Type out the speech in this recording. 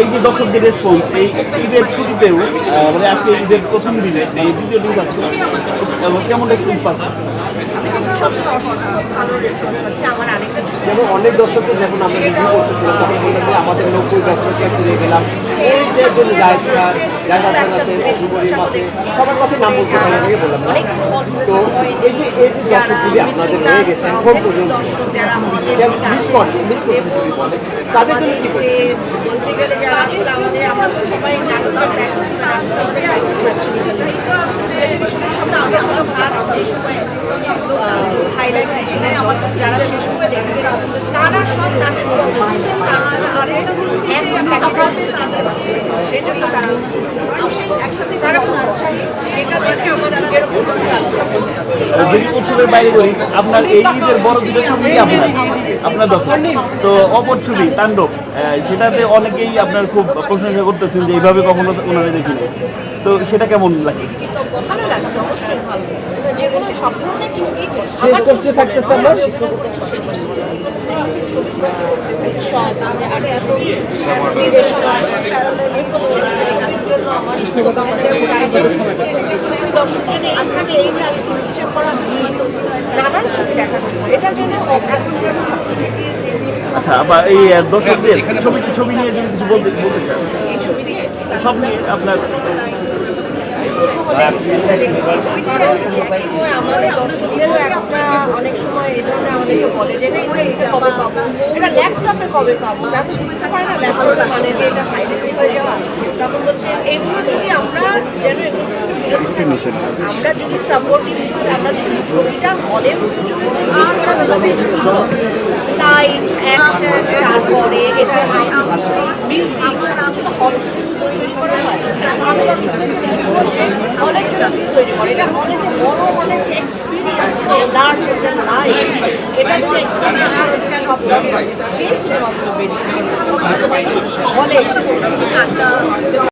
এই যে দর্শকদের রেসপন্স এই ঈদের ছুটিতেও মানে আজকে ঈদের প্রথম দিনে দ্বিতীয় দিন যাচ্ছে এবং কেমন রেসপন্স পাচ্ছে অনেক দর্শকদের যখন আমরা আমাদের নব্বই দর্শককে ফিরে গেলাম। এই যে একজন জায়দ খান জায়দ জীবনী মাসে সবার নাম বলতে পারি থেকে বললাম না। অনেকদিন গল্প তো এই যে এই যে দর্শকগুলি আপনাদের রয়ে গেছে এখন পর্যন্ত দর্শক যারা আমাদের যারা দিকে miss আসে করে, miss করতে যদি বলে, তাদের জন্য কি বলতে গেলে যারা আসলে আমাদের আমরা সবাই নাটকের প্র্যাকটিস নাটক আমাদের প্র্যাকটিস আগে কোনো কাজ যে সময় হাইলাইট হয়েছিল যারা সে সময় দেখেছিল তারা সব তাদের পছন্দের তারা আরে সেই জন্য তারা একসাথে তারা খুব উৎসাহী সেটা দেখে আমার নিজের অনুভূতি আলাদা। যদি উৎসবের বাইরে করি আপনার এই ঈদের বড় দুটো ছবি আপনার? আপনার দখল তো অপর ছবি তাণ্ডব। সেটাতে অনেকেই আপনার খুব প্রশংসা করতেছেন যে এইভাবে কখনো ওনারা দেখিনি। তো সেটা কেমন লাগে? ভালো লাগছে অবশ্যই ভালো এবার যে কোনো সব ধরনের ছবি শেষ করতে থাকতেছে আমরা? আচ্ছা আবার এই দর্শকদের ছবি ছবি নিয়ে যদি কিছু বলতে বলতে চান? এই ছবি সব নিয়ে আপনার আমাদের দর্শকদেরও একটা অনেক সময় এই বলে যে এটা ইন্টারনেটে কবে পাবো? এটা ল্যাপটপে কবে পাবো? তারা তো বুঝতে পারে না ল্যাপটপে মানে যে এটা পাইরেসি হয়ে যাওয়া। তখন বলছে এগুলো যদি আমরা যেন এগুলো যদি সাপোর্টিভ আমরা যদি ছবিটা হলে ছবি লাইট অ্যাকশন তারপরে এটা মিউজিক সব কিছু তো হল কিছু তৈরি করা হয়। আমি হলের জন্য তৈরি করে। এটা হলে যে বড় হলের যে experience large then life experience সব যে